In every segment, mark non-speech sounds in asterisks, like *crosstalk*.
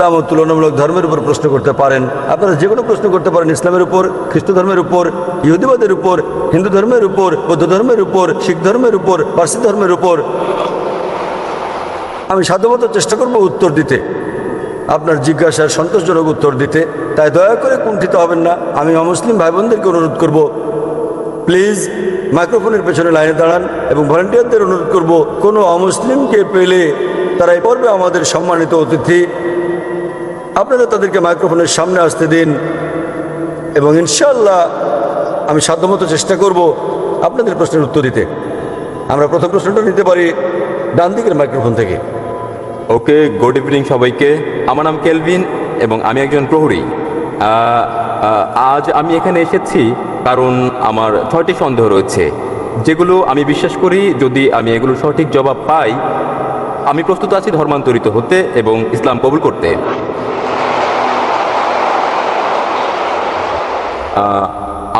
ইসলাম ও তুলনামূলক ধর্মের উপর প্রশ্ন করতে পারেন। আপনারা যে কোনো প্রশ্ন করতে পারেন ইসলামের উপর, খ্রিস্ট ধর্মের উপর ইহুদিবাদের উপর, হিন্দু ধর্মের উপর, বৌদ্ধ ধর্মের উপর, শিখ ধর্মের উপর, পার্সি ধর্মের উপর। আমি সাধ্যমতো চেষ্টা করব উত্তর দিতে। আপনার জিজ্ঞাসার সন্তোষজনক উত্তর দিতে। তাই দয়া করে কুণ্ঠিত হবেন না। আমি অমুসলিম ভাই বোনদেরকে অনুরোধ করব, প্লিজ মাইক্রোফোনের পেছনে লাইনে দাঁড়ান এবং ভলেন্টিয়ারদের অনুরোধ করব, কোনো অমুসলিমকে পেলে তারা এই পর্বে আমাদের সম্মানিত অতিথি আপনারা তাদেরকে মাইক্রোফোনের সামনে আসতে দিন এবং ইনশাল্লাহ আমি সাধ্যমতো চেষ্টা করব আপনাদের প্রশ্নের উত্তর দিতে। আমরা প্রথম প্রশ্নটা নিতে পারি ডান দিকের মাইক্রোফোন থেকে। ওকে গুড ইভিনিং সবাইকে। আমার নাম কেলভিন এবং আমি একজন প্রহরী। আজ আমি এখানে এসেছি কারণ আমার ছয়টি সন্দেহ রয়েছে। যেগুলো আমি বিশ্বাস করি, যদি আমি এগুলো সঠিক জবাব পাই, আমি প্রস্তুত আছি ধর্মান্তরিত হতে এবং ইসলাম কবুল করতে।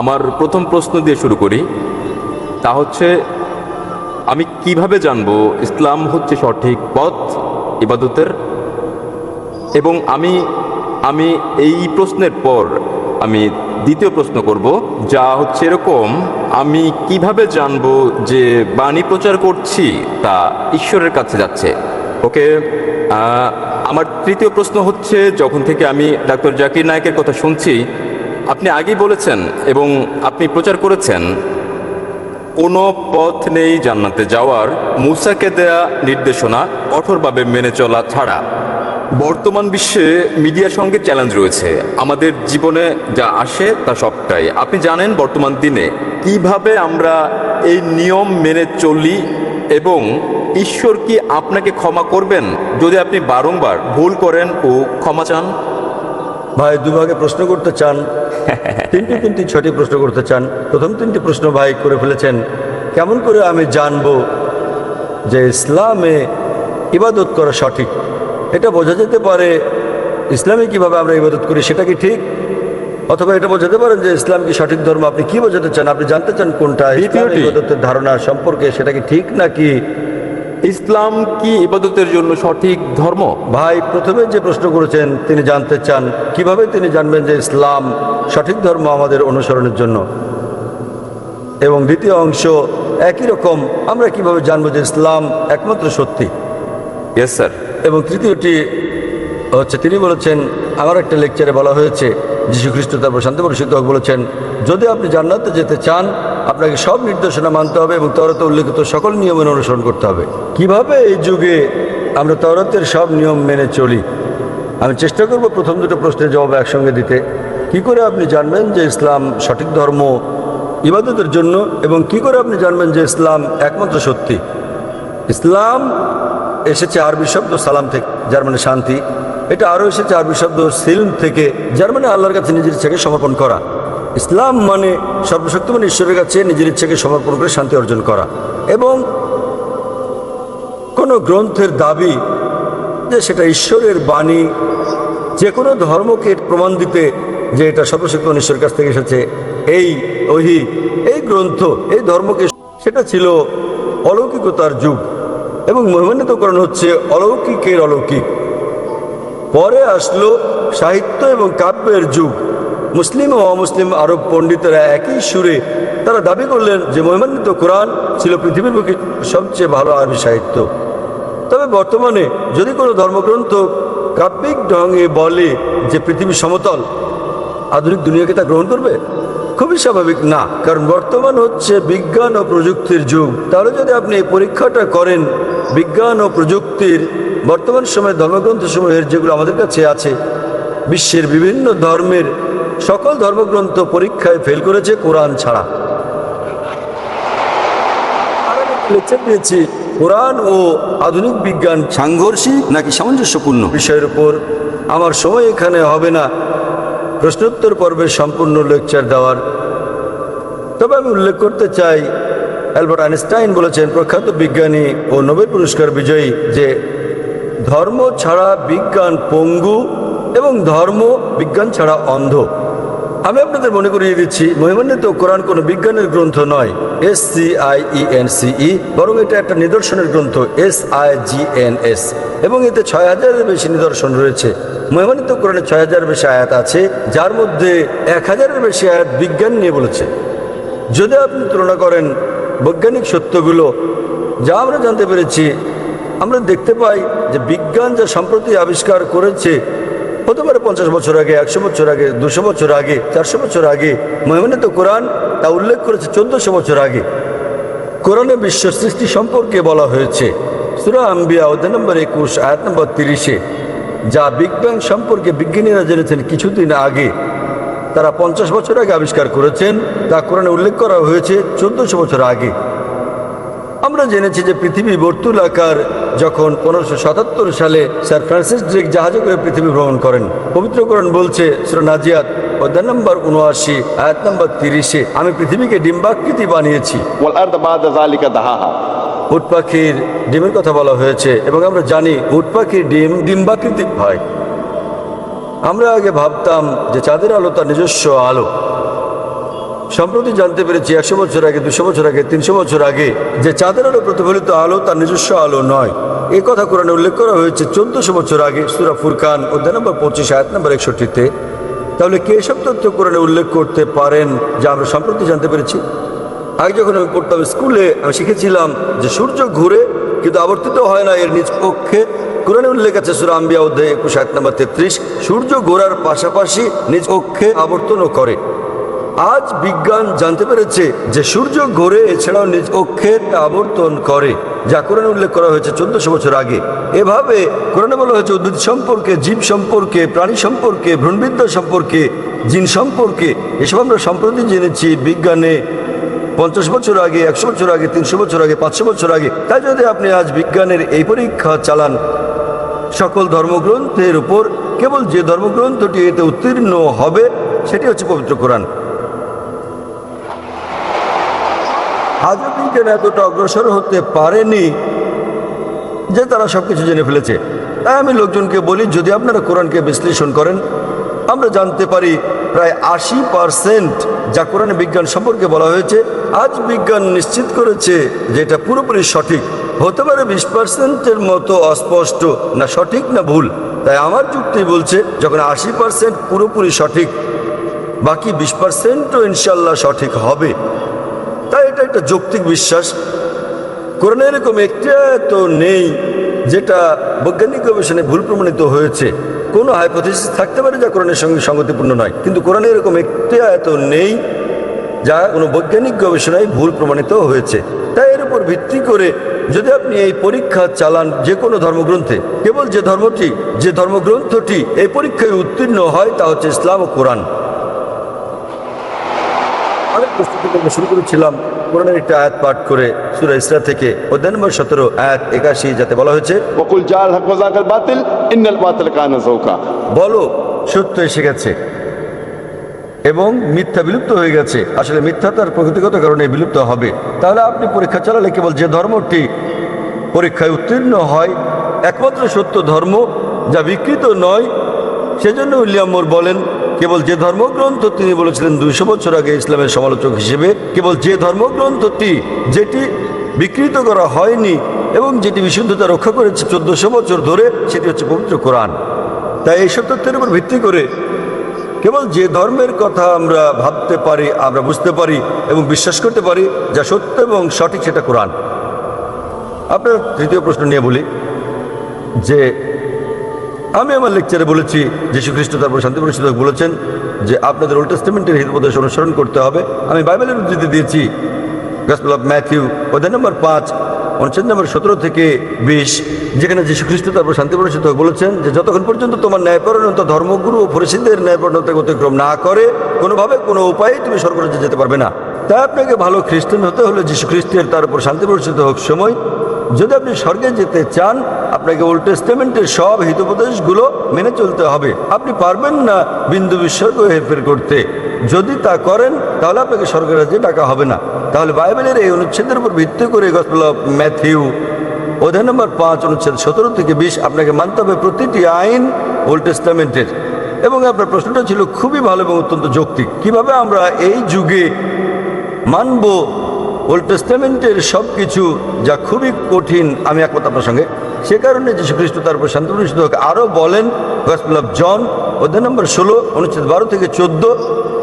আমার প্রথম প্রশ্ন দিয়ে শুরু করি। তা হচ্ছে, আমি কীভাবে জানব ইসলাম হচ্ছে সঠিক পথ, ইবাদতের? এবং আমি আমি এই প্রশ্নের পর আমি দ্বিতীয় প্রশ্ন করব, যা হচ্ছে এরকম, আমি কীভাবে জানব যে বাণী প্রচার করছি তা ঈশ্বরের কাছে যাচ্ছে? ওকে আমার তৃতীয় প্রশ্ন হচ্ছে, যখন থেকে আমি ডাক্তার জাকির নায়কের কথা শুনছি আপনি আগেই বলেছেন এবং আপনি প্রচার করেছেন, কোনো পথ নেই জান্নাতে যাওয়ার, মুসাকে দেয়া নির্দেশনা কঠোরভাবে মেনে চলা ছাড়া। বর্তমান বিশ্বে মিডিয়ার সঙ্গে চ্যালেঞ্জ রয়েছে। আমাদের জীবনে যা আসে তা সবটাই। আপনি জানেন বর্তমান দিনে কীভাবে আমরা এই নিয়ম মেনে চলি এবং ঈশ্বর কি আপনাকে ক্ষমা করবেন? যদি আপনি বারংবার ভুল করেন ও ক্ষমা চান। ভাই দুভাগে প্রশ্ন করতে চান। তিনটি তিনটি ছটি প্রশ্ন করতে চান। প্রথম তিনটি প্রশ্ন ভাই করে ফেলেছেন। কেমন করে আমি জানব যে ইসলামে ইবাদত করা সঠিক? এটা বোঝা যেতে পারে ইসলামে কীভাবে আমরা ইবাদত করি সেটা কি ঠিক? অথবা এটা বোঝাতে পারেন যে ইসলাম কি সঠিক ধর্ম? আপনি কি বোঝাতে চান? আপনি জানতে চান কোনটা? ইবাদতের ধারণা সম্পর্কে সেটা কি ঠিক নাকি ইসলাম কি ইবাদতের জন্য সঠিক ধর্ম? ভাই প্রথমে যে প্রশ্ন করেছেন তিনি জানতে চান কীভাবে তিনি জানবেন যে ইসলাম সঠিক ধর্ম আমাদের অনুসরণের জন্য? এবং দ্বিতীয় অংশ একই রকম আমরা কীভাবে জানব যে ইসলাম একমাত্র সত্যি? ইয়েস স্যার এবং তৃতীয়টি হচ্ছে তিনি বলেছেন আমার একটা লেকচারে বলা হয়েছে যীশু খ্রিস্ট তারপর শান্তি পরিষদ বলেছেন। যদি আপনি জান্নাতে যেতে চান, আপনাকে সব নির্দেশনা মানতে হবে এবং তরতে উল্লেখিত সকল নিয়মের অনুসরণ করতে হবে। কীভাবে এই যুগে আমরা তরতের সব নিয়ম মেনে চলি? আমি চেষ্টা করব প্রথম দুটো প্রশ্নের জবাব একসঙ্গে দিতে। কি করে আপনি জানবেন যে ইসলাম সঠিক ধর্ম, ইবাদতের জন্য এবং কি করে আপনি জানবেন যে ইসলাম একমাত্র সত্যি? ইসলাম এসেছে আরবি শব্দ সালাম থেকে, যার মানে শান্তি। এটা আরও এসেছে আরবি শব্দ সিলম থেকে, যার মানে আল্লাহর কাছে নিজের ইচ্ছাকে সমর্পণ করা। ইসলাম মানে সর্বশক্তিমান ঈশ্বরের কাছে নিজের ইচ্ছাকে সমর্পণ করে শান্তি অর্জন করা। এবং কোনো গ্রন্থের দাবি যে সেটা ঈশ্বরের বাণী, যে কোনো ধর্মকে প্রমাণ দিতে যে এটা সর্বশক্তিমান ঈশ্বরের কাছ থেকে এসেছে, এই ওহি, এই গ্রন্থ, এই ধর্মকে, সেটা ছিল অলৌকিকতার যুগ। এবং মহিমান্বিতকরণ হচ্ছে অলৌকিকের অলৌকিক। পরে আসলো সাহিত্য এবং কাব্যের যুগ। মুসলিম ও অমুসলিম আরব পণ্ডিতেরা একই সুরে তারা দাবি করলেন যে মহিমান্বিত কোরআন ছিল পৃথিবীর বুকে সবচেয়ে ভালো আরবি সাহিত্য। তবে বর্তমানে যদি কোনো ধর্মগ্রন্থ কাব্যিক ঢঙে বলে যে পৃথিবী সমতল, আধুনিক দুনিয়াকে তা গ্রহণ করবে? খুবই স্বাভাবিক না, কারণ বর্তমান হচ্ছে বিজ্ঞান ও প্রযুক্তির যুগ। তাহলে যদি আপনি এই পরীক্ষাটা করেন, বিজ্ঞান ও প্রযুক্তির বর্তমান সময়ে ধর্মগ্রন্থ ধর্মগ্রন্থসমূহের যেগুলো আমাদের কাছে আছে, বিশ্বের বিভিন্ন ধর্মের সকল ধর্মগ্রন্থ পরীক্ষায় ফেল করেছে কোরআন ছাড়া। লেকচার দিয়েছি, কোরআন ও আধুনিক বিজ্ঞান সাংঘর্ষিক নাকি সামঞ্জস্যপূর্ণ বিষয়ের উপর। আমার সময় এখানে হবে না। প্রশ্নোত্তর পর্বের সম্পূর্ণ লেকচার দেওয়ার। তবে আমি উল্লেখ করতে চাই, অ্যালবার্ট আইনস্টাইন বলেছেন, প্রখ্যাত বিজ্ঞানী ও নোবেল পুরস্কার বিজয়ী যে ধর্ম ছাড়া বিজ্ঞান পঙ্গু এবং ধর্ম বিজ্ঞান ছাড়া অন্ধ। আমি আপনাদের মনে করিয়ে দিচ্ছি, মহিমান্বিত কোরআন কোনো বিজ্ঞানের গ্রন্থ নয় S C I E N C E বরং এটা একটা নিদর্শনের গ্রন্থ S I G N S এবং এতে ছয় হাজারের বেশি নিদর্শন রয়েছে। মহিমান্বিত কোরআনে ছয় হাজার বেশি আয়াত আছে, যার মধ্যে এক হাজারের বেশি আয়াত বিজ্ঞান নিয়ে বলেছে। যদি আপনি তুলনা করেন বৈজ্ঞানিক সত্যগুলো, যা আমরা জানতে পেরেছি আমরা দেখতে পাই যে বিজ্ঞান যা সম্প্রতি আবিষ্কার করেছে, হতে পারে পঞ্চাশ বছর আগে, একশো বছর আগে, দুশো বছর আগে, চারশো বছর আগে মহিমানিত কোরআন তা উল্লেখ করেছে চোদ্দশো বছর আগে। কোরআনে বিশ্ব সৃষ্টি সম্পর্কে বলা হয়েছে, সুরা আম্বিয়া, অধ্যায় নম্বর একুশ, আয়াত নম্বর তিরিশে, যা বিগ ব্যাং সম্পর্কে বিজ্ঞানীরা জেনেছেন কিছুদিন আগে। তারা পঞ্চাশ বছর আগে আবিষ্কার করেছেন তা কোরআনে উল্লেখ করা হয়েছে চোদ্দশো বছর আগে। আমরা জেনেছি যে পৃথিবী বর্তুলাকার যখন পনেরোশো সাতাত্তর সালে স্যার ফ্রান্সিস ড্রিক জাহাজে করে পৃথিবী ভ্রমণ করেন। পবিত্রকরণ বলছে সুর নাজিয়াত অধ্যায় নম্বর উনআশি আয়াত নম্বর তিরিশে আমি পৃথিবীকে ডিম্বাকৃতি বানিয়েছি। উট পাখির ডিমের কথা বলা হয়েছে এবং আমরা জানি উট পাখির ডিম ডিম্বাকৃতি হয়। আমরা আগে ভাবতাম যে চাঁদের আলো তার নিজস্ব আলো। সম্প্রতি জানতে পেরেছি একশো বছর আগে, দুশো বছর আগে, তিনশো বছর আগে যে চাঁদের আলো প্রতিফলিত আলো তার নিজস্ব আলো নয়। এই কথা কোরআনে উল্লেখ করা হয়েছে চোদ্দশো বছর আগে, সুরা ফুরকান, অধ্যায় নম্বর পঁচিশ, আয়াত নম্বর একষট্টিতে। তাহলে কে সব তথ্য কোরআনে উল্লেখ করতে পারেন যা আমরা সম্প্রতি জানতে পেরেছি? আগে যখন আমি পড়তাম স্কুলে, আমি শিখেছিলাম যে সূর্য ঘুরে কিন্তু আবর্তিত হয় না, এর নিজ পক্ষে। কোরআনে উল্লেখ আছে সুরা আম্বিয়া অধ্যায় একুশ, আয়াত নম্বর তেত্রিশ, সূর্য ঘোরার পাশাপাশি নিজ পক্ষে আবর্তনও করে। আজ বিজ্ঞান জানতে পেরেছে যে সূর্য ঘোরে, এছাড়াও নিজ অক্ষে আবর্তন করে, যা কোরআনে উল্লেখ করা হয়েছে চোদ্দশো বছর আগে। এভাবে কোরআনে বলা হয়েছে, উদ্ভিদ সম্পর্কে, জীব সম্পর্কে, প্রাণী সম্পর্কে, ভ্রূণবিদ্যা সম্পর্কে, জিন সম্পর্কে, এসব আমরা সম্প্রতি জেনেছি বিজ্ঞানে পঞ্চাশ বছর আগে, একশো বছর আগে, তিনশো বছর আগে, পাঁচশো বছর আগে। তাই যদি আপনি আজ বিজ্ঞানের এই পরীক্ষা চালান, সকল ধর্মগ্রন্থের উপর কেবল যে ধর্মগ্রন্থটি এতে উত্তীর্ণ হবে, সেটি হচ্ছে পবিত্র কোরআন। বিজ্ঞান এতটা অগ্রসর হতে পারেনি যে তারা সব কিছু জেনে ফেলেছে। তাই আমি লোকজনকে বলি, যদি আপনারা কোরআনকে বিশ্লেষণ করেন, আমরা জানতে পারি প্রায় আশি পারসেন্ট যা কোরআনে বিজ্ঞান সম্পর্কে বলা হয়েছে, আজ বিজ্ঞান নিশ্চিত করেছে যে এটা পুরোপুরি সঠিক। হতে পারে বিশ পার্সেন্টের মতো অস্পষ্ট না সঠিক না ভুল। তাই আমার যুক্তি বলছে, যখন আশি পার্সেন্ট পুরোপুরি সঠিক, বাকি বিশ পার্সেন্টও ইনশাল্লাহ সঠিক হবে। তাই এটা একটা যৌক্তিক বিশ্বাস। কোরআনে এরকম একটি তো নেই যেটা বৈজ্ঞানিক গবেষণায় ভুল প্রমাণিত হয়েছে। কোনো হাইপোথিসিস থাকতে পারে যা কোরআনের সঙ্গে সঙ্গতিপূর্ণ নয়। কিন্তু কোরআনে এরকম একটি আয়ত নেই যা কোনো বৈজ্ঞানিক গবেষণায় ভুল প্রমাণিত হয়েছে। তাই এর উপর ভিত্তি করে যদি আপনি এই পরীক্ষা চালান যে কোনো ধর্মগ্রন্থে, কেবল যে ধর্মটি, যে ধর্মগ্রন্থটি এই পরীক্ষায় উত্তীর্ণ হয় তা হচ্ছে ইসলাম ও কোরআন। প্রস্তুতি করতে শুরু করেছিলাম কোরআনের একটি আয়াত পাঠ করে সুরা ইসরা থেকে অধ্যায় নম্বর সতেরো আয়াত একাশি যাতে বলা হয়েছে। বকুল জাল হাকাল বাতিল ইন্নাল বাতিল কানা চৌকা বলো সত্য এসে গেছে এবং মিথ্যা বিলুপ্ত হয়ে গেছে। আসলে মিথ্যা তার প্রকৃতিগত কারণে বিলুপ্ত হবে। তাহলে আপনি পরীক্ষা চালালে কেবল যে ধর্মটি পরীক্ষায় উত্তীর্ণ হয় একমাত্র সত্য ধর্ম যা বিকৃত নয় সেজন্য উইলিয়াম মোর বলেন কেবল যে ধর্মগ্রন্থ তিনি বলেছিলেন দুইশো বছর আগে ইসলামের সমালোচক হিসেবে, কেবল যে ধর্মগ্রন্থটি যেটি বিকৃত করা হয়নি এবং যেটি বিশুদ্ধতা রক্ষা করেছে চোদ্দশো বছর ধরে, সেটি হচ্ছে পবিত্র কোরআন। তাই এইসব তথ্যের উপর ভিত্তি করে কেবল যে ধর্মের কথা আমরা ভাবতে পারি, আমরা বুঝতে পারি এবং বিশ্বাস করতে পারি, যা সত্য এবং সঠিক সেটা কোরআন। আপনার তৃতীয় প্রশ্ন নিয়ে বলি যে আমি আমার লেকচারে বলেছি যীশু খ্রিস্ট তারপর শান্তি পরিষদ বলেছেন যে আপনাদের ওল্ড টেস্টমেন্টের হিতোপদেশ অনুসরণ করতে হবে। আমি বাইবেলের উদ্ধৃতি দিয়েছি গসপেল অফ ম্যাথিউ অধ্যায় নম্বর পাঁচ, অনুচ্ছেদ নম্বর সতেরো থেকে বিশ, যেখানে যীশু খ্রিস্ট তারপর শান্তি পরিষদ বলেছেন যে, যতক্ষণ পর্যন্ত তোমার ন্যায়পরণতা ধর্মগুরু ও পরিষদের ন্যায়পরণতাকে অতিক্রম না করে, কোনোভাবে কোনো উপায়ে তুমি স্বর্গরাজ্যে যেতে পারবে না। তাই আপনাকে ভালো খ্রিস্টান হতে হলে যীশু খ্রিস্টের তার উপর শান্তি পরিষদ হোক সময় যদি আপনি স্বর্গে যেতে চান, আপনাকে ওল্ড টেস্টামেন্টের সব হিতোপদেশগুলো মেনে চলতে হবে। আপনি পারবেন না বিন্দু বিসর্গ হেরফের করতে। যদি তা করেন, তাহলে আপনাকে স্বর্গের রাজ্যে ডাকা হবে না। তাহলে বাইবেলের এই অনুচ্ছেদের উপর ভিত্তি করে গসপেল ম্যাথিউ অধ্যায় নম্বর পাঁচ, অনুচ্ছেদ সতেরো থেকে বিশ, আপনাকে মানতে হবে প্রতিটি আইন ওল্ড টেস্টামেন্টের এবং আপনার প্রশ্নটা ছিল খুবই ভালো এবং অত্যন্ত যৌক্তিক। কীভাবে আমরা এই যুগে মানব ওল্ড টেস্টামেন্টের সব কিছু যা খুবই কঠিন, আমি একমত আপনার সঙ্গে। সে কারণে যীশু খ্রিস্ট তারপর শান্তি অনুষ্ঠিত হোক। আরও বলেন অফ জন অধ্যায় নম্বর ষোলো, অনুচ্ছেদ বারো থেকে চোদ্দ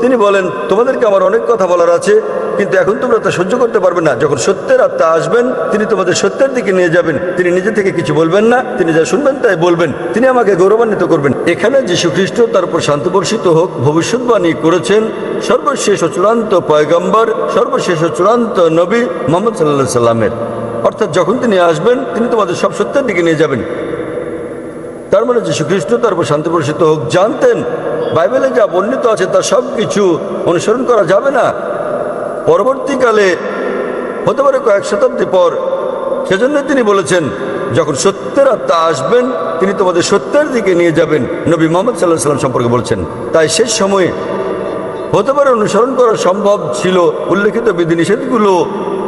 তিনি বলেন, তোমাদেরকে আমার অনেক কথা বলার আছে, কিন্তু এখন তোমরা তা সহ্য করতে পারবে না। যখন সত্যের আত্মা আসবেন, তিনি তোমাদের সত্যের দিকে নিয়ে যাবেন। তিনি নিজে থেকে কিছু বলবেন না, তিনি যা শুনবেন তাই বলবেন। তিনি আমাকে গৌরবান্বিত করবেন। এখানে যীশু খ্রিস্ট তার উপর শান্তি বর্ষিত হোক, ভবিষ্যৎবাণী করেছেন সর্বশেষ ও চূড়ান্ত পয়গম্বর, সর্বশেষ ও চূড়ান্ত নবী মোহাম্মদ সাল্লাহ সাল্লামের। অর্থাৎ যখন তিনি আসবেন, তিনি তোমাদের সব সত্যের দিকে নিয়ে যাবেন। তার মানে যীশু খ্রিস্ট তার উপর শান্তি বর্ষিত হোক, জানতেন, বাইবেলে যা বর্ণিত আছে তার সব কিছু অনুসরণ করা যাবে না। পরবর্তীকালে হতে পারে কয়েক শতাব্দী পর সেজন্য তিনি বলেছেন, যখন সত্যের আত্মা আসবেন, তিনি তোমাদের সত্যের দিকে নিয়ে যাবেন, নবী মোহাম্মদ সাল্লাহ সাল্লাম সম্পর্কে বলছেন। তাই শেষ সময়ে হতে পারে অনুসরণ করা সম্ভব ছিল উল্লেখিত বিধিনিষেধগুলো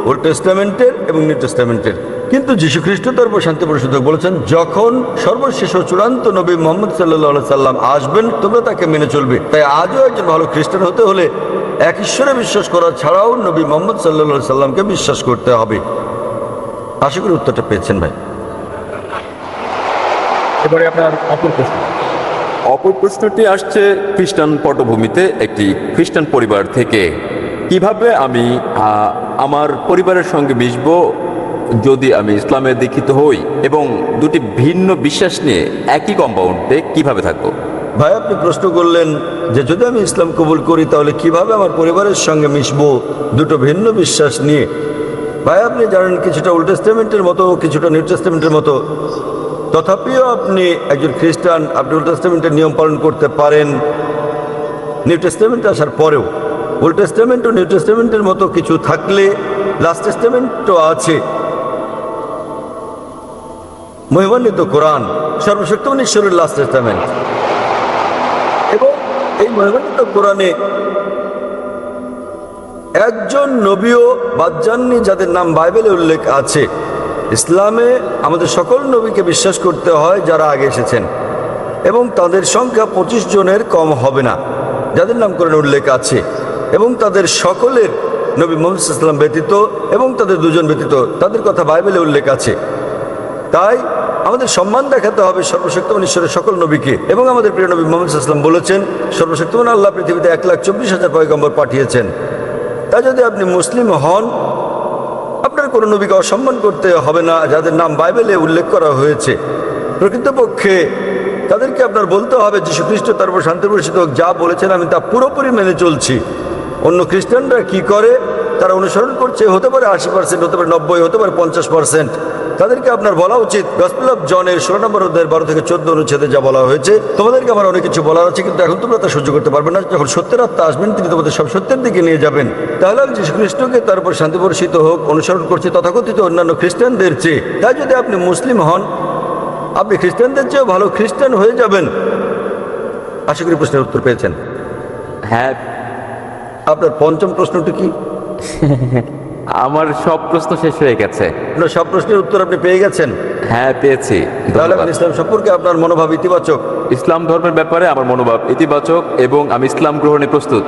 ওল্ড টেস্টামেন্টের এবং নিউ টেস্টামেন্টের। কিন্তু যীশু খ্রিস্ট তার উপর শান্তি পরিশোধক বলেছেন যখন সর্বশেষ ও চূড়ান্ত নবী মোহাম্মদ সাল্লাহ সাল্লাম আসবেন তোমরা তাকে মেনে চলবে। তাই আজও একজন ভালো খ্রিস্টান হতে হলে এক ঈশ্বরে বিশ্বাস করা ছাড়াও নবী মোহাম্মদ সাল্লাহ সাল্লামকে বিশ্বাস করতে হবে। আশা করি উত্তরটা পেয়েছেন ভাই। এবারে আপনার অপর প্রশ্ন। অপর প্রশ্নটি আসছে খ্রিস্টান পটভূমিতে একটি খ্রিস্টান পরিবার থেকে। কীভাবে আমি আমার পরিবারের সঙ্গে মিশব যদি আমি ইসলামে দীক্ষিত হই এবং দুটি ভিন্ন বিশ্বাস নিয়ে একই কম্পাউন্ডে কীভাবে থাকব? ভাই, আপনি প্রশ্ন করলেন যে যদি আমি ইসলাম কবুল করি, তাহলে কীভাবে আমার পরিবারের সঙ্গে মিশবো? দুটো ভিন্ন বিশ্বাস নিয়ে। ভাই, আপনি জানেন কিছুটা ওল্ড টেস্টামেন্টের মতো, কিছুটা নিউ টেস্টামেন্টের মতো। তথাপিও আপনি একজন খ্রিস্টান, আপনি ওল্ড টেস্টামেন্টের নিয়ম পালন করতে পারেন। নিউ টেস্টামেন্টে আসার পরেও। ওল্ড টেস্টামেন্ট ও নিউ টেস্টামেন্টের মতো কিছু থাকলে লাস্ট টেস্টামেন্টও আছে। মহিমান্বিত কোরআন সর্বশক্তিমান ঈশ্বরের লাস্ট টেস্টামেন্ট এবং এই মহিমান্বিত কোরআনে একজন নবীও বাদ যাদের নাম বাইবেলে উল্লেখ আছে। ইসলামে আমাদের সকল নবীকে বিশ্বাস করতে হয় যারা আগে এসেছেন। এবং তাদের সংখ্যা পঁচিশ জনের কম হবে না, যাদের নাম কোরআনে উল্লেখ আছে। এবং তাদের সকলের নবী মোহাম্মদ ইসলাম ব্যতীত এবং তাদের দুজন ব্যতীত তাদের কথা বাইবেলে উল্লেখ আছে। তাই আমাদের সম্মান দেখাতে হবে সর্বশক্তিমান ঈশ্বরের সকল নবীকে। এবং আমাদের প্রিয় নবী মোহাম্মদ ইসলাম বলেছেন সর্বশক্তিমান আল্লাহ পৃথিবীতে এক লাখ চব্বিশ হাজার পয়গম্বর পাঠিয়েছেন। তাই যদি আপনি মুসলিম হন, আপনার কোনো নবীকে অসম্মান করতে হবে না, যাদের নাম বাইবেলে উল্লেখ করা হয়েছে। প্রকৃতপক্ষে তাদেরকে আপনার বলতে হবে যীশু খ্রিস্ট তার উপর শান্তি পরিচিত হোক, যা বলেছেন আমি তা পুরোপুরি মেনে চলছি। অন্য খ্রিস্টানরা কি করে? তারা অনুসরণ করছে, হতে পারে আশি পার্সেন্ট হতে পারে নব্বই, হতে পারে পঞ্চাশ পার্সেন্ট তাদেরকে আপনার বলা উচিত। গসপেল অফ জনের ষোলো নম্বর অধ্যায়ের বারো থেকে চোদ্দ অনুচ্ছেদে যা বলা হয়েছে তোমাদেরকে আমার অনেক কিছু বলার আছে কিন্তু এখন তোমরা তা সহ্য করতে পারবে না। যখন সত্যের আত্মা আসবেন তিনি তোমাদের সব সত্যের দিকে নিয়ে যাবেন। তাহলে আমি যীশু খ্রিস্টকে তার উপর শান্তি বর্ষিত হোক অনুসরণ করছি তথাকথিত অন্যান্য খ্রিস্টানদের চেয়ে। তাই যদি আপনি মুসলিম হন আপনি খ্রিস্টানদের চেয়েও ভালো খ্রিস্টান হয়ে যাবেন। আশা করি প্রশ্নের উত্তর পেয়েছেন। হ্যাঁ। আপনার পঞ্চম প্রশ্নটি কি? *laughs* আমার সব প্রশ্ন শেষ হয়ে গেছে। আপনার সব প্রশ্নের উত্তর আপনি পেয়ে গেছেন। হ্যাঁ পেয়েছি। তাহলে আপনি ইসলাম সম্পর্কে আপনার মনোভাব ইতিবাচক। ইসলাম ধর্মের ব্যাপারে আমার মনোভাব ইতিবাচক এবং আমি ইসলাম গ্রহণে প্রস্তুত।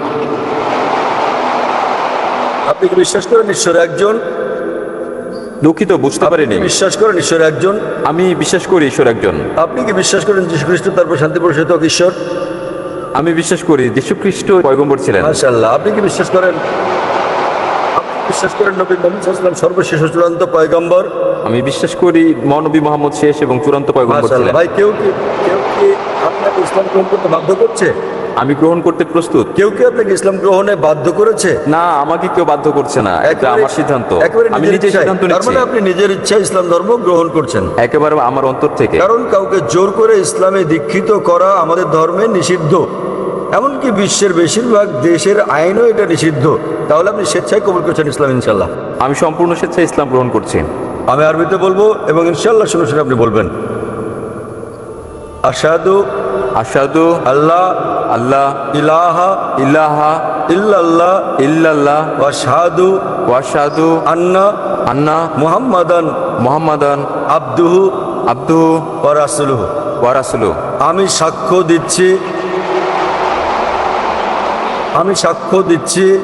আপনি কি বিশ্বাস করেন ঈশ্বর একজন? দুঃখিত বুঝতে পারিনি। বিশ্বাস করেন ঈশ্বর একজন? আমি বিশ্বাস করি ঈশ্বর একজন। আপনি কি বিশ্বাস করেন যীশু খ্রিস্ট তারপর শান্তি পরিষদ ঈশ্বর? আমি বিশ্বাস করি যীশু খ্রিস্ট পয়গম্বর ছিলেন। মাশাল্লাহ আপনি কি বিশ্বাস করেন? বিশ্বাস করেন নবী মোহাম্মদ সাল্লাম সর্বশেষ চূড়ান্ত পয়গম্বর? আমি বিশ্বাস করি মহানবী মোহাম্মদ শেষ এবং চূড়ান্ত পয়গম্বর ছিলেন। ভাই কেউ কি কেউ কি আপনাকে ইসলাম গ্রহণ করতে বাধ্য করছে? আমি গ্রহণ করতে প্রস্তুত। কেউ কি আপনাকে ইসলাম গ্রহণে বাধ্য করেছে? না আমাকে কেউ বাধ্য করছে না। এটা আমার সিদ্ধান্ত। আমি নিজে। সিদ্ধান্ত নিচ্ছি। মানে আপনি নিজের ইচ্ছায় ইসলাম ধর্ম গ্রহণ করছেন। একেবারে আমার অন্তর থেকে। কারণ কাউকে জোর করে ইসলামে দীক্ষিত করা আমাদের ধর্মে নিষিদ্ধ। এমনকি বিশ্বের বেশিরভাগ দেশের আইনও এটা নিষিদ্ধ। তাহলে আপনি স্বেচ্ছায় কবুল করছেন ইসলাম ইনশাল্লাহ আমি সম্পূর্ণ স্বেচ্ছায় ইসলাম গ্রহণ করছি। আমি আরবিতে বলব এবং ইনশাল্লাহ শুনে শুনে আপনি বলবেন। আসাদু আসাদু আল্লাহ আল্লাহ ইলাহা ইল্লাহা ইল্লাল্লাহ ইল্লাল্লাহ ওয়াশহাদু ওয়াসাদু আন্না আন্না মুহাম্মাদান মোহাম্মদান আব্দুহু আব্দুহু ওয়া রাসূলুহু। ওয়ারাসুলু আমি সাক্ষ্য দিচ্ছি আমি সাক্ষ্য দিচ্ছি।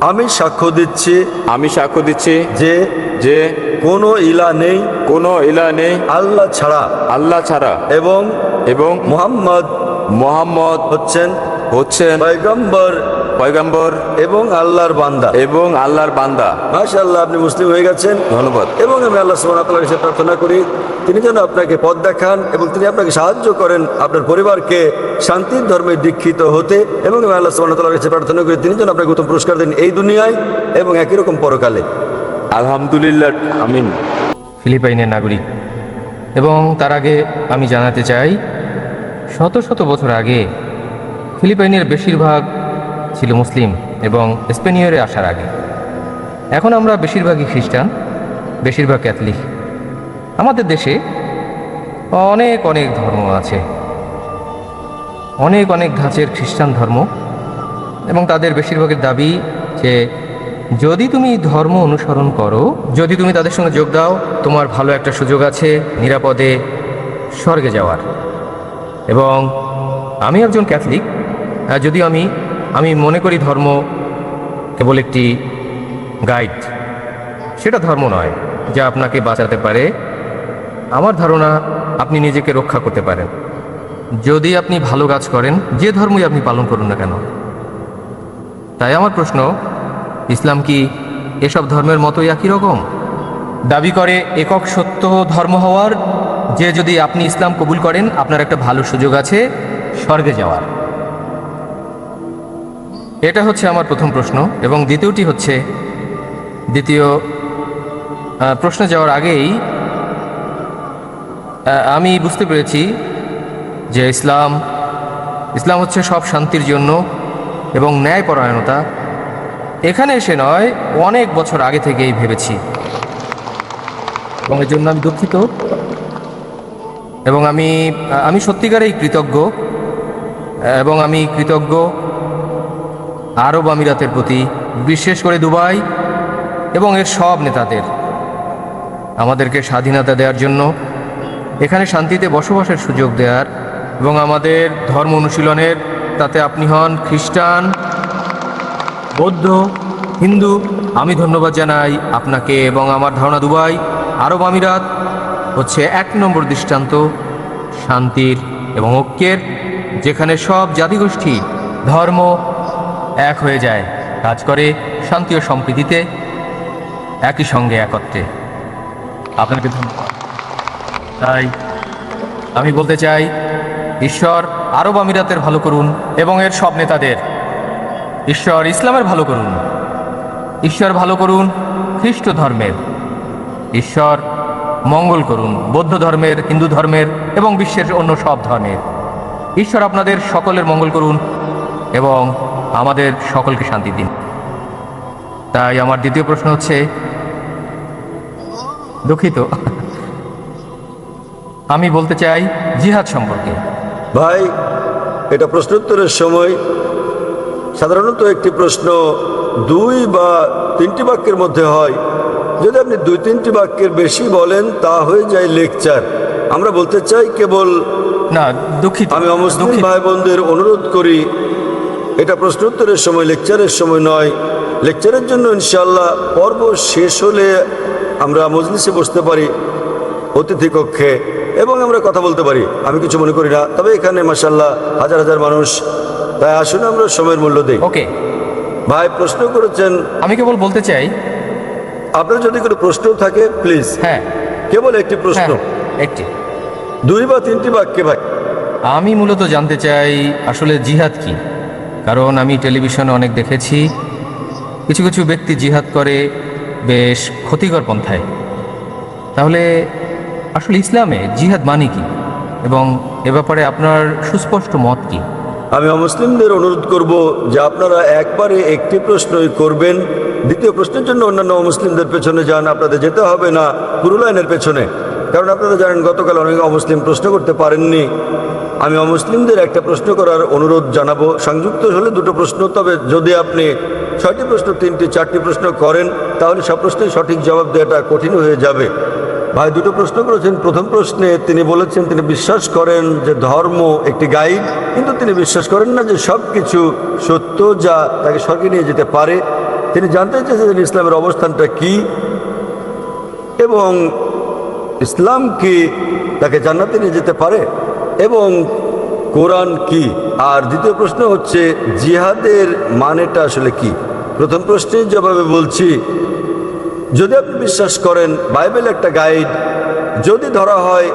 আমি সাক্ষ্য দিচ্ছি আমি সাক্ষ্য দিচ্ছি যে যে কোনো ইলা নেই। কোনো ইলা নেই। আল্লাহ ছাড়া। আল্লাহ ছাড়া। এবং এবং মোহাম্মদ মোহাম্মদ হচ্ছেন হচ্ছেন পয়গম্বর। পয়গম্বর এবং আল্লাহর বান্দা। এবং আল্লাহর বান্দা। মাশাআল্লাহ আপনি মুসলিম হয়ে গেছেন। ধন্যবাদ। এবং আমি আল্লাহ সুবহানাহু ওয়া কাছে প্রার্থনা করি তিনি যেন আপনাকে পথ দেখান এবং তিনি আপনাকে সাহায্য করেন আপনার পরিবারকে শান্তির ধর্মে দীক্ষিত হতে। এবং আমি আল্লাহ সুবহানাহু কাছে প্রার্থনা করি তিনি যেন আপনাকে উত্তম পুরস্কার দেন এই দুনিয়ায় এবং একই রকম পরকালে। আলহামদুলিল্লাহ আমিন। ফিলিপাইনের নাগরিক। এবং তার আগে আমি জানাতে চাই শত শত বছর আগে ফিলিপাইনের বেশিরভাগ ছিল মুসলিম এবং স্পেনীয়রে আসার আগে। এখন আমরা বেশিরভাগই খ্রিস্টান, বেশিরভাগ ক্যাথলিক। আমাদের দেশে অনেক অনেক ধর্ম আছে। অনেক অনেক ধাঁচের খ্রিস্টান ধর্ম এবং তাদের বেশিরভাগের দাবি যে যদি তুমি ধর্ম অনুসরণ করো, যদি তুমি তাদের সঙ্গে যোগ দাও, তোমার ভালো একটা সুযোগ আছে নিরাপদে স্বর্গে যাওয়ার। এবং আমি একজন ক্যাথলিক যদিও আমি আমি মনে করি ধর্ম কেবল একটি গাইড। সেটা ধর্ম নয়, যা আপনাকে বাঁচাতে পারে। আমার ধারণা, আপনি নিজেকে রক্ষা করতে পারেন। যদি আপনি ভালো কাজ করেন, যে ধর্মই আপনি পালন করুন না কেন? তাই আমার প্রশ্ন, ইসলাম কি এসব ধর্মের মতোই একই রকম? দাবি করে, একক সত্য ধর্ম হওয়ার, যে যদি আপনি ইসলাম কবুল করেন, আপনার একটা ভালো সুযোগ আছে, স্বর্গে যাওয়ার। এটা হচ্ছে আমার প্রথম প্রশ্ন এবং দ্বিতীয়টি হচ্ছে দ্বিতীয় প্রশ্নে যাওয়ার আগেই আমি বুঝতে পেরেছি যে ইসলাম ইসলাম হচ্ছে সব শান্তির জন্য এবং ন্যায়পরায়ণতা। এখানে এসে নয়, অনেক বছর আগে থেকেই ভেবেছি। এবং এর জন্য আমি দুঃখিত। এবং আমি আমি সত্যিকারেই কৃতজ্ঞ। এবং আমি কৃতজ্ঞ আরব আমিরাতের প্রতি, বিশেষ করে দুবাই এবং এর সব নেতাদের। আমাদেরকে স্বাধীনতা দেওয়ার জন্য, এখানে শান্তিতে বসবাসের সুযোগ দেওয়ার এবং আমাদের ধর্ম অনুশীলনের, তাতে আপনি হন খ্রিস্টান, বৌদ্ধ, হিন্দু, আমি ধন্যবাদ জানাই আপনাকে এবং আমার ধারণা দুবাই, আরব আমিরাত হচ্ছে এক নম্বর দৃষ্টান্ত, শান্তির এবং ঐক্যের, যেখানে সব জাতিগোষ্ঠী, ধর্ম এক হয়ে যায়। কাজ করে, শান্তি ও সম্প্রীতিতে একই সঙ্গে একত্রে। আপনাকে ধন্যবাদ। তাই আমি বলতে চাই, ঈশ্বর আরব আমিরাতের ভালো করুন এবং এর সব নেতাদের। ঈশ্বর ইসলামের ভালো করুন। ঈশ্বর ভালো করুন খ্রিস্ট ধর্মের। ঈশ্বর মঙ্গল করুন বৌদ্ধ ধর্মের, হিন্দু ধর্মের এবং বিশ্বের অন্য সব ধর্মের। ঈশ্বর আপনাদের সকলের মঙ্গল করুন এবং আমাদের সকলকে শান্তি দিন। তাই আমার দ্বিতীয় প্রশ্ন হচ্ছে দুঃখিত। আমি বলতে চাই জিহাদ সম্পর্কে। ভাই এটা প্রশ্নোত্তরের সময়। সাধারণত একটি প্রশ্ন দুই বা তিনটি বাক্যের মধ্যে হয়। যদি আপনি দুই তিনটি বাক্যের বেশি বলেন তা হয়ে যায় লেকচার। আমরা বলতে চাই কেবল না দুঃখিত। আমি অমুসলিম। ভাই বোনদের অনুরোধ করি এটা প্রশ্নোত্তরের সময় লেকচারের সময় নয়। লেকচারের জন্য ইনশাল্লাহ পর্ব শেষ হলে আমরা মজলিসে বসতে পারি অতিথি কক্ষে এবং আমরা কথা বলতে পারি। আমি কিছু মনে করি না তবে এখানে মাসাল্লাহ হাজার হাজার মানুষ। তাই আসুন আমরা সময়ের মূল্য দিই। ওকে। ভাই প্রশ্ন করেছেন আমি কেবল বলতে চাই। আপনার যদি কোনো প্রশ্ন থাকে প্লিজ হ্যাঁ। কেবল একটি প্রশ্ন। হ্যাঁ একটি। দুই বা তিনটি বাক্যে ভাই। আমি মূলত জানতে চাই আসলে জিহাদ কি? কারণ আমি টেলিভিশনে অনেক দেখেছি, কিছু কিছু ব্যক্তি জিহাদ করে বেশ ক্ষতিকর পন্থায়। তাহলে আসলে ইসলামে জিহাদ মানে কি? এবং এ ব্যাপারে আপনার সুস্পষ্ট মত কি? আমি অমুসলিমদের অনুরোধ করব যে আপনারা একবারে একটি প্রশ্নই করবেন। দ্বিতীয় প্রশ্নের জন্য অন্যান্য অমুসলিমদের পেছনে যান, আপনাদের যেতে হবে না পুরো লাইনের পেছনে। কারণ আপনারা জানেন, গতকাল অনেক অমুসলিম প্রশ্ন করতে পারেননি। আমি অমুসলিমদের একটা প্রশ্ন করার অনুরোধ জানাব। সংযুক্ত হলে দুটো প্রশ্ন, তবে যদি আপনি ছয়টি প্রশ্ন, তিনটি, চারটি প্রশ্ন করেন, তাহলে সব প্রশ্নের সঠিক জবাব দেওয়াটা কঠিন হয়ে যাবে। ভাই, দুটো প্রশ্ন করেছেন। প্রথম প্রশ্নে তিনি বলেছেন, তিনি বিশ্বাস করেন যে ধর্ম একটি গাইড, কিন্তু তিনি বিশ্বাস করেন না যে সব কিছু সত্য যা তাকে স্বর্গে নিয়ে যেতে পারে। তিনি জানতে চেয়েছেন ইসলামের অবস্থানটা কি, এবং ইসলাম কি তাকে জান্নাতে নিয়ে যেতে পারে? এবং কোরআন কি? আর দ্বিতীয় প্রশ্ন হচ্ছে, জিহাদের মানেটা আসলে কি? প্রথম প্রশ্নের জবাবে বলছি, যদি আপনি বিশ্বাস করেন, বাইবেল একটা গাইড, যদি ধরা হয়,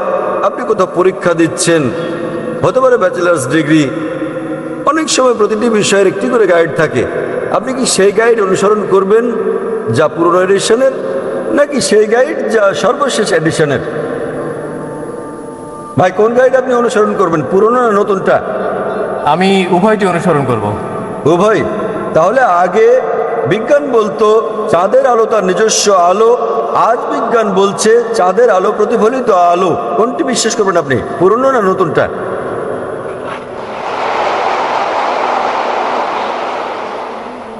আপনি কোথাও পরীক্ষা দিচ্ছেন, হতে পারে ব্যাচেলার্স ডিগ্রি, অনেক সময় প্রতিটি বিষয়ের একটি করে গাইড থাকে। আপনি কি সেই গাইড অনুসরণ করবেন, যা পুরনো এডিশনের নাকি সেই গাইড যা সর্বশেষ এডিশনের ভাই কোন গাইড আপনি অনুসরণ করবেন? পুরনো না নতুনটা? আমি উভয়টি অনুসরণ করব। উভয়? তাহলে আগে বিজ্ঞান বলতো চাঁদের আলো তার নিজস্ব আলো। আজ বিজ্ঞান বলছে চাঁদের আলো প্রতিফলিত আলো। কোনটি বিশ্বাস করবেন আপনি? পুরনো না নতুনটা?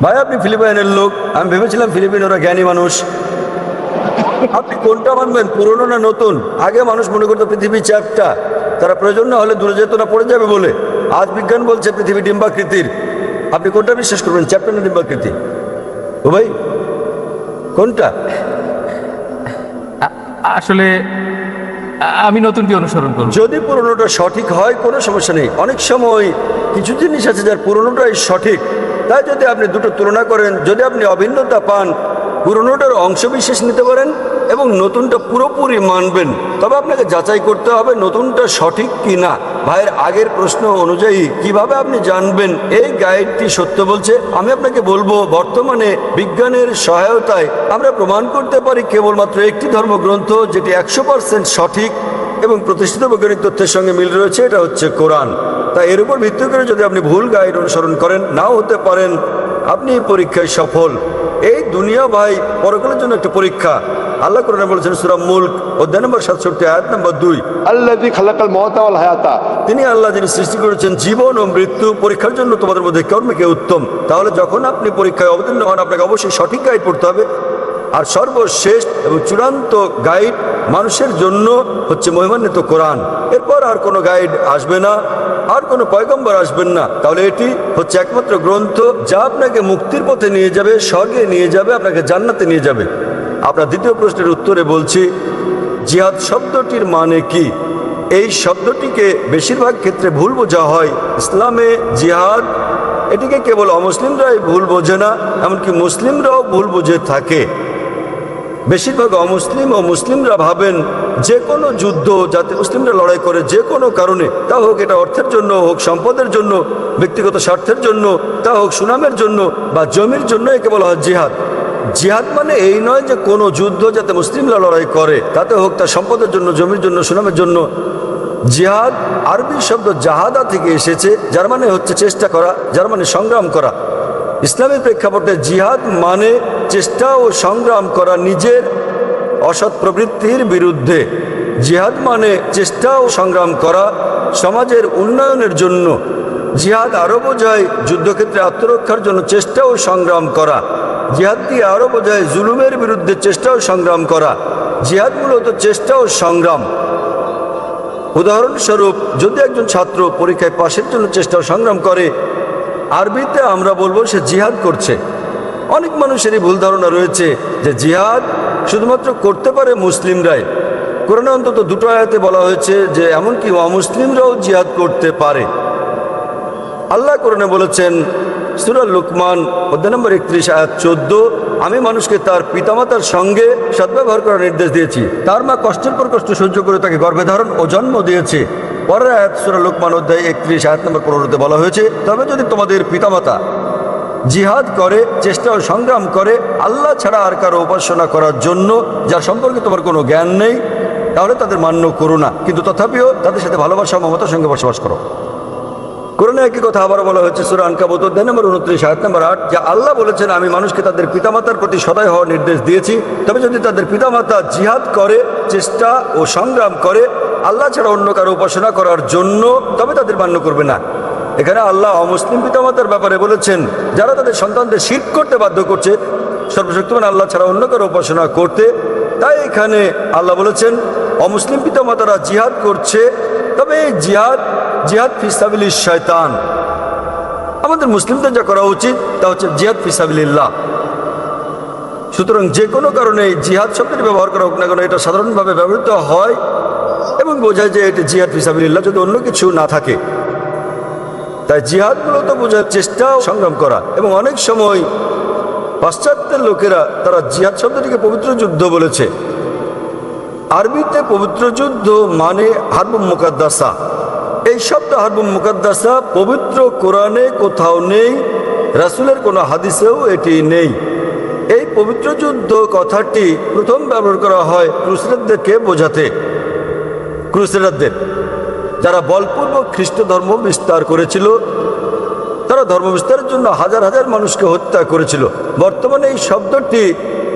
ভাই আপনি ফিলিপাইনের লোক। আমি ভেবেছিলাম ফিলিপিন ওরা জ্ঞানী মানুষ। আপনি কোনটা মানবেন পুরনো না নতুন? আগে মানুষ মনে করতো পৃথিবী চ্যাপটা। তারা প্রয়োজন না হলে দূরে যেত না পড়ে যাবে বলে। আজ বিজ্ঞান বলছে পৃথিবী ডিম্বাকৃতির। আপনি কোনটা বিশ্বাস করবেন চ্যাপ্টার না ডিম্বাকৃতি? ও ভাই কোনটা? আসলে আমি নতুনটি অনুসরণ করব। যদি পুরনোটা সঠিক হয় কোনো সমস্যা নেই। অনেক সময় কিছু জিনিস আছে যার পুরনোটাই সঠিক। তাই যদি আপনি দুটো তুলনা করেন যদি আপনি অভিন্নতা পান পুরনোটার অংশ বিশেষ নিতে পারেন এবং নতুনটা পুরোপুরি মানবেন। তবে আপনাকে যাচাই করতে হবে নতুনটা সঠিক কি না ভাইয়ের আগের প্রশ্ন অনুযায়ী কীভাবে আপনি জানবেন এই গাইডটি সত্য বলছে, আমি আপনাকে বলব বর্তমানে বিজ্ঞানের সহায়তায় আমরা প্রমাণ করতে পারি কেবলমাত্র একটি ধর্মগ্রন্থ যেটি একশো পার্সেন্ট সঠিক এবং প্রতিষ্ঠিত বৈজ্ঞানিক তথ্যের সঙ্গে মিল রয়েছে, এটা হচ্ছে কোরআন। তাই এর উপর ভিত্তি করে যদি আপনি ভুল গাইড অনুসরণ করেন, নাও হতে পারেন, আপনি পরীক্ষায় সফল। এই দুনিয়া ভাই, পরকালের জন্য একটা পরীক্ষা। আল্লাহ কোরআনে বলেছেন সুরা মুলক অধ্যায় নম্বর সাতষট্টি আয়াত নম্বর দুই। আল্লাহ খালাকাল মহতাওয়াল হায়াতা। তিনি আল্লাহ যিনি সৃষ্টি করেছেন জীবন ও মৃত্যু পরীক্ষার জন্য তোমাদের মধ্যে কর্মকে উত্তম। তাহলে যখন আপনি পরীক্ষায় অবতীর্ণ হন আপনাকে অবশ্যই সঠিক গাইড পড়তে হবে। আর সর্বশেষ এবং চূড়ান্ত গাইড মানুষের জন্য হচ্ছে মহিমান্বিত কোরআন। এরপর আর কোনো গাইড আসবে না আর কোনো পয়গম্বর আসবেন না। তাহলে এটি হচ্ছে একমাত্র গ্রন্থ যা আপনাকে মুক্তির পথে নিয়ে যাবে স্বর্গে নিয়ে যাবে আপনাকে জান্নাতে নিয়ে যাবে। আপনার দ্বিতীয় প্রশ্নের উত্তরে বলছি, জিহাদ শব্দটির মানে কি? এই শব্দটিকে বেশিরভাগ ক্ষেত্রে ভুল বোঝা হয়। ইসলামে জিহাদ এটিকে কেবল অমুসলিমরাই ভুল বোঝে না, এমনকি মুসলিমরাও ভুল বুঝে থাকে। বেশিরভাগ অমুসলিম ও মুসলিমরা ভাবেন, যে কোনো যুদ্ধ, যাতে মুসলিমরা লড়াই করে যে কোনো কারণে, তা হোক এটা অর্থের জন্য হোক, সম্পদের জন্য, ব্যক্তিগত স্বার্থের জন্য, তা হোক সুনামের জন্য বা জমির জন্য কেবল হয় জিহাদ। জিহাদ মানে এই নয় যে কোনো যুদ্ধ যাতে মুসলিমরা লড়াই করে, তাতে হোক তার সম্পদের জন্য, জমির জন্য, সুনামের জন্য। জিহাদ আরবি শব্দ জাহাদা থেকে এসেছে, যার মানে হচ্ছে চেষ্টা করা, যার মানে সংগ্রাম করা। ইসলামের প্রেক্ষাপটে জিহাদ মানে চেষ্টা ও সংগ্রাম করা নিজের অসৎ প্রবৃত্তির বিরুদ্ধে। জিহাদ মানে চেষ্টা ও সংগ্রাম করা সমাজের উন্নয়নের জন্য। জিহাদ আরও বোঝায় যুদ্ধক্ষেত্রে আত্মরক্ষার জন্য চেষ্টা ও সংগ্রাম করা। জিহাদ দিয়ে আরও বোঝায় জুলুমের বিরুদ্ধে চেষ্টা ও সংগ্রাম করা। জিহাদ মূলত চেষ্টা ও সংগ্রাম। উদাহরণস্বরূপ, যদি একজন ছাত্র পরীক্ষায় পাশের জন্য চেষ্টা ও সংগ্রাম করে, আরবিতে আমরা বলব সে জিহাদ করছে। অনেক মানুষেরই ভুল ধারণা রয়েছে যে জিহাদ শুধুমাত্র করতে পারে মুসলিমরাই। কোরআনে অন্তত দুটো আয়াতে বলা হয়েছে যে, এমনকি অমুসলিমরাও জিহাদ করতে পারে। আল্লাহ কোরআনে বলেছেন সুরাল লুকমান, অধ্যায় নম্বর একত্রিশ, আয়াত চোদ্দ, আমি মানুষকে তার পিতামাতার সঙ্গে সদ্ব্যবহার করার নির্দেশ দিয়েছি। তার মা কষ্টের পর কষ্ট সহ্য করে তাকে গর্ভে ধারণ ও জন্ম দিয়েছে। পরের আয়াত সুরা লোকমান, অধ্যায় একত্রিশ, আয়াত নম্বর পনেরোতে বলা হয়েছে, তবে যদি তোমাদের পিতামাতা জিহাদ করে, চেষ্টা ও সংগ্রাম করে, আল্লাহ ছাড়া আর কারও উপাসনা করার জন্য, যার সম্পর্কে তোমার কোনো জ্ঞান নেই, তাহলে তাদের মান্য করো না। কিন্তু তথাপিও তাদের সাথে ভালোবাসা মমতার সঙ্গে বসবাস করো। কোরআনে একই কথা আবার বলা হয়েছে, সুরা আনকাবত, অধ্যায় নম্বর উনত্রিশ, আয়াত নম্বর আট। যে আল্লাহ বলেছেন, আমি মানুষকে তাদের পিতামাতার প্রতি সদয় হওয়ার নির্দেশ দিয়েছি। তবে যদি তাদের পিতামাতা জিহাদ করে, চেষ্টা ও সংগ্রাম করে, আল্লাহ ছাড়া অন্য কারও উপাসনা করার জন্য, তবে তাদের মান্য করবে না। এখানে আল্লাহ অমুসলিম পিতামাতার ব্যাপারে বলেছেন, যারা তাদের সন্তানদের শির করতে বাধ্য করছে, সর্বশক্তিমান আল্লাহ ছাড়া অন্য কারও উপাসনা করতে, তাই এখানে আল্লাহ বলেছেন, অমুসলিম পিতামাতারা জিহাদ করছে, তবে এই জিহাদ জিহাদ ফিসাবিল শয়তান আমাদের মুসলিমদের যা করা উচিত, তা হচ্ছে জিহাদ ফিসাবিল্লাহ সুতরাং যে কোনো কারণে জিহাদ শব্দটি ব্যবহার করা হোক না কেন, এটা সাধারণভাবে ব্যবহৃত হয় এবং বোঝায় যে এটি জিহাদ ফিসাবিল্লাহ যদি অন্য কিছু না থাকে। তাই জিহাদ মূলত বোঝার চেষ্টা সংগ্রাম করা এবং অনেক সময় পাশ্চাত্যের লোকেরা তারা জিহাদ শব্দটিকে পবিত্র যুদ্ধ বলেছে। আরবিতে পবিত্র যুদ্ধ মানে হারবুম মুকাদ্দাসা। এই শব্দ হারবুম মুকাদ্দাসা পবিত্র কোরআনে কোথাও নেই, রাসুলের কোনো হাদিসেও এটি নেই। এই পবিত্র যুদ্ধ কথাটি প্রথম ব্যবহার করা হয় ক্রুসেডারদেরকে বোঝাতে। ক্রুসেডারদের যারা বলপূর্বক খ্রিস্ট ধর্ম বিস্তার করেছিল, তারা ধর্ম বিস্তারের জন্য হাজার হাজার মানুষকে হত্যা করেছিল। বর্তমানে এই শব্দটি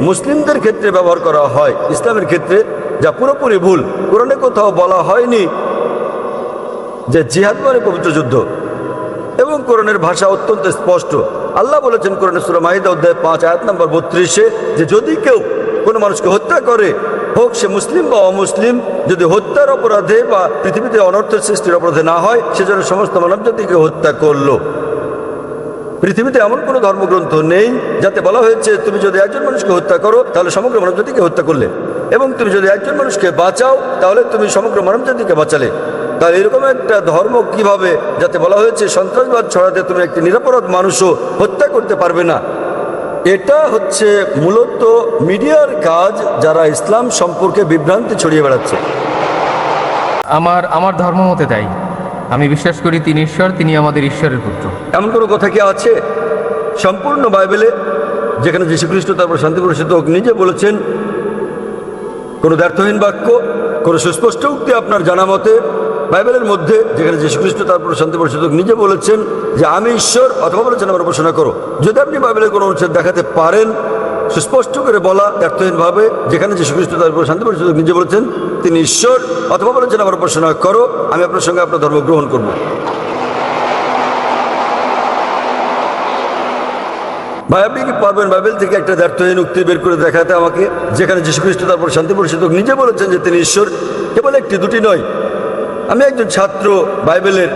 মুসলিমদের ক্ষেত্রে ব্যবহার করা হয়, ইসলামের ক্ষেত্রে, যা পুরোপুরি ভুল। কোরআনে কোথাও বলা হয়নি যে জিহাদ মানে পবিত্র যুদ্ধ। এবং কোরআনের ভাষা অত্যন্ত স্পষ্ট। আল্লাহ বলেছেন কোরআনের সুরা মাহিদা অধ্যায় পাঁচ, আয়াত নম্বর বত্রিশে যে যদি কেউ কোনো মানুষকে হত্যা করে, হোক সে মুসলিম বা অমুসলিম, যদি হত্যার অপরাধে বা পৃথিবীতে অনর্থের সৃষ্টির অপরাধে না হয় সেজন্য সমস্ত মানব জাতিকে হত্যা করল। পৃথিবীতে এমন কোনো ধর্মগ্রন্থ নেই যাতে বলা হয়েছে, তুমি যদি একজন মানুষকে হত্যা করো, তাহলে সমগ্র মানবজাতিকে হত্যা করলে। এবং তুমি যদি একজন মানুষকে বাঁচাও, তাহলে তুমি সমগ্র মানবজাতিকে বাঁচালে। তাহলে এরকম একটা ধর্ম কীভাবে যাতে বলা হয়েছে সন্ত্রাসবাদ ছড়াতে তুমি একটি নিরাপরাধ মানুষও হত্যা করতে পারবে না? এটা হচ্ছে মূলত মিডিয়ার কাজ যারা ইসলাম সম্পর্কে বিভ্রান্তি ছড়িয়ে বেড়াচ্ছে। আমার আমার ধর্ম মতে তাই। আমি বিশ্বাস করি তিনি ঈশ্বর তিনি আমাদের ঈশ্বরের পুত্র। এমন কোনো কথা কি আছে? সম্পূর্ণ বাইবেলে যেখানে যীশুখ্রিস্ট তারপর শান্তি প্রসিদ্ধ নিজে বলেছেন কোনো ব্যর্থহীন বাক্য কোনো সুস্পষ্ট উক্তি আপনার জানা মতে বাইবেলের মধ্যে, যেখানে যীশুখ্রিস্ট তারপর শান্তি প্রসিদ্ধ নিজে বলেছেন যে, আমি ঈশ্বর অথবা বলেছেন, আমার উপাসনা করো। যদি আপনি বাইবেলের কোনো অনুচ্ছেদ দেখাতে পারেন, সুস্পষ্ট করে বলা ব্যর্থহীনভাবে যেখানে যীশুখ্রিস্ট তারপর শান্তি প্রসিদ্ধ নিজে বলেছেন, তিনি ঈশ্বর অথবা বলেছেন, আমার উপাসনা করো, আমি আপনার সঙ্গে আপনার ধর্ম গ্রহণ করব। ভাই, আপনি কি পারবেন বাইবেল থেকে একটা দ্ব্যর্থহীন উক্তি বের করে দেখাতে আমাকে, যেখানে যীশুখ্রিস্ট তারপর শান্তি পরিষদ নিজে বলেছেন যে, তিনি ঈশ্বর কেবল একটি, দুটি নয়। আমি একজন ছাত্র বাইবেলের।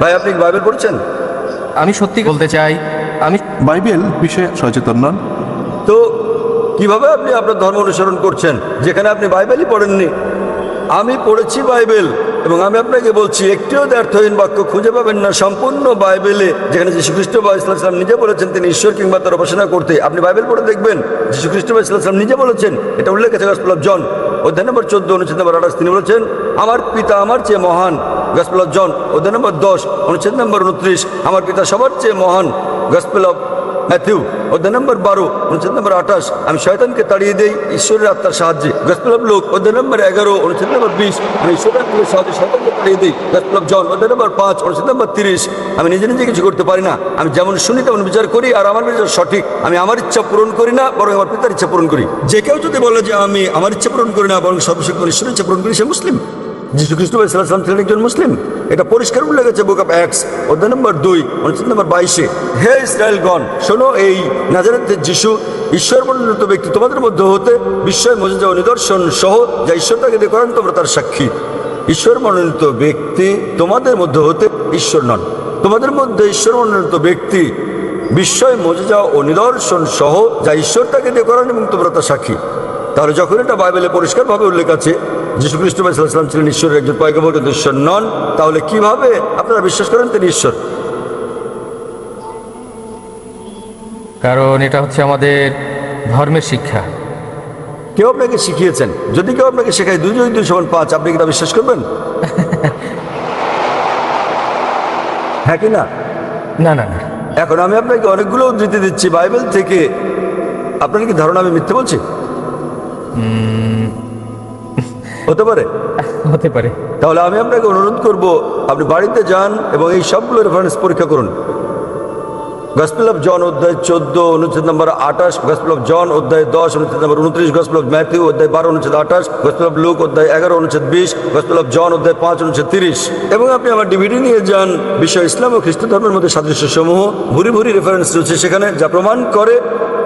ভাই আপনি বাইবেল পড়ছেন? আমি সত্যি বলতে চাই আমি বাইবেল বিষয়ে সচেতন নন। তো কীভাবে আপনি আপনার ধর্ম অনুসরণ করছেন? যেখানে আপনি বাইবেলই পড়েননি। আমি পড়েছি বাইবেল এবং আমি আপনাকে বলছি, একটিও দ্ব্যর্থহীন বাক্য খুঁজে পাবেন না। সম্পূর্ণ বাইবেলে, যেখানে যীশুখ্রিস্ট বা ইসলাম নিজে বলেছেন তিনি ঈশ্বর কিংবা তার উপাসনা করতে। আপনি বাইবেল পড়ে দেখবেন, যীশুখ্রিস্ট বা ইসলাম নিজে বলেছেন। এটা উল্লেখ আছে গসপল জন অধ্যায় নম্বর চোদ্দ, অনুচ্ছেদ নম্বর আঠাশ, তিনি বলেছেন, আমার পিতা আমার চেয়ে মহান। গসপল জন অধ্যায় নম্বর দশ, অনুচ্ছেদ নম্বর উনত্রিশ, আমার পিতা সবার চেয়ে মহান। গসপেল ম্যাথিউ অধ্যায় নম্বর বারো। অনুচ্ছেদ নম্বর আঠাশ। আমি শয়তানকে তাড়িয়ে দেই, ঈশ্বরের আত্মার সাহায্যে। গসপেল লোক অধ্যায় নম্বর এগারো অনুচ্ছেদ নম্বর বিশ। আমি ঈশ্বরের আত্মার সাহায্যে শয়তানকে তাড়িয়ে দিই গসপেল অফ জন অধ্যায় নম্বর পাঁচ অনুচ্ছেদ নম্বর তিরিশ। আমি নিজে নিজে কিছু করতে পারি না। আমি যেমন শুনি, তেমন বিচার করি, আর আমার বিচার সঠিক। আমি আমার ইচ্ছা পূরণ করি না, বরং আমার পিতার ইচ্ছা পূরণ করি। যে কেউ যদি বলে যে আমি আমার ইচ্ছা পূরণ করি না, বরং সর্বশক্তি ঈশ্বরের ইচ্ছা পূরণ করি, সে মুসলিম। যীশু খ্রিস্ট ইসলাম ছিলেন একজন মুসলিম। এটা পরিষ্কার উল্লেখ আছে বুক অফ অ্যাক্স অধ্যায় নম্বর দুই অনুচ্ছেদ নম্বর বাইশে। হে ইসরায়েলগণ শোনো এই নাজারেতের যিশু ঈশ্বর মনোনীত ব্যক্তি তোমাদের মধ্যে হতে বিস্ময়, মজা ও নিদর্শন সহ যা ঈশ্বর তাকে দিয়ে করেন, তোমরা তার সাক্ষী। ঈশ্বর মনোনীত ব্যক্তি তোমাদের মধ্যে হতে ঈশ্বর নন। তোমাদের মধ্যে ঈশ্বর মনোনীত ব্যক্তি বিস্ময়, মজা ও নিদর্শন সহ যা ঈশ্বর তাকে দিয়ে করেন এবং তোমরা তার সাক্ষী। তাহলে যখন এটা বাইবেলে পরিষ্কারভাবে উল্লেখ আছে যীশু খ্রিস্ট সাল্লাম ছিলেন ঈশ্বরের একজন পয়গম্বর কিন্তু ঈশ্বর নন। তাহলে কীভাবে আপনারা বিশ্বাস করেন তিনি ঈশ্বর? কারণ এটা হচ্ছে আমাদের ধর্মের শিক্ষা। কেউ আপনাকে শিখিয়েছেন? যদি কেউ আপনাকে শেখায় দুই দুই সমান পাঁচ আপনি কি তা বিশ্বাস করবেন? *laughs* হ্যাঁ কি না? না না এখন আমি আপনাকে অনেকগুলো উদ্ধৃতি দিচ্ছি। বাইবেল থেকে আপনার কি ধারণা আমি মিথ্যে বলছি? হতে পারে? হতে পারে। তাহলে আমি আপনাকে অনুরোধ করব আপনি বাড়িতে যান এবং এই সবগুলো রেফারেন্স পরীক্ষা করুন। গসপেল অফ জন অধ্যায় চোদ্দ অনুচ্ছেদ নম্বর আঠাশ গসপেল অফ জন অধ্যায় দশ অনুচ্ছেদ নম্বর উনত্রিশ গসপেল অফ ম্যাথিউ অধ্যায় বারো অনুচ্ছেদ আঠাশ গসপেল অফ লুক অধ্যায় এগারো অনুচ্ছেদ বিশ গসপেল অফ জন অধ্যায় পাঁচ অনুচ্ছেদ তিরিশ। এবং আপনি আমার ডিভিডি নিয়ে যান। বিশ্ব ইসলাম ও খ্রিস্ট ধর্মের মধ্যে সাদৃশ্য সমূহ। ভুরি ভুরি রেফারেন্স রয়েছে সেখানে যা প্রমাণ করে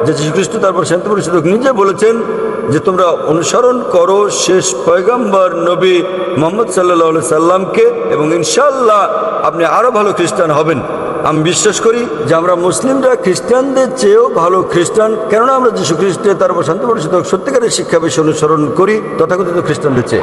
যে যীশু খ্রিস্ট তারপর শান্ত পরিষদ নিজে বলেছেন যে তোমরা অনুসরণ করো শেষ পয়গম্বর নবী মোহাম্মদ সাল্লা সাল্লামকে এবং ইনশাল্লাহ আপনি আরও ভালো খ্রিস্টান হবেন। আমি বিশ্বাস করি যে আমরা মুসলিমরা খ্রিস্টানদের চেয়েও ভালো খ্রিস্টান। কেননা আমরা যীশু খ্রিস্টের তার উপর শান্তি পরিষদ সত্যিকারের শিক্ষা বেশি অনুসরণ করি, তথাকথিত খ্রিস্টানদের চেয়ে।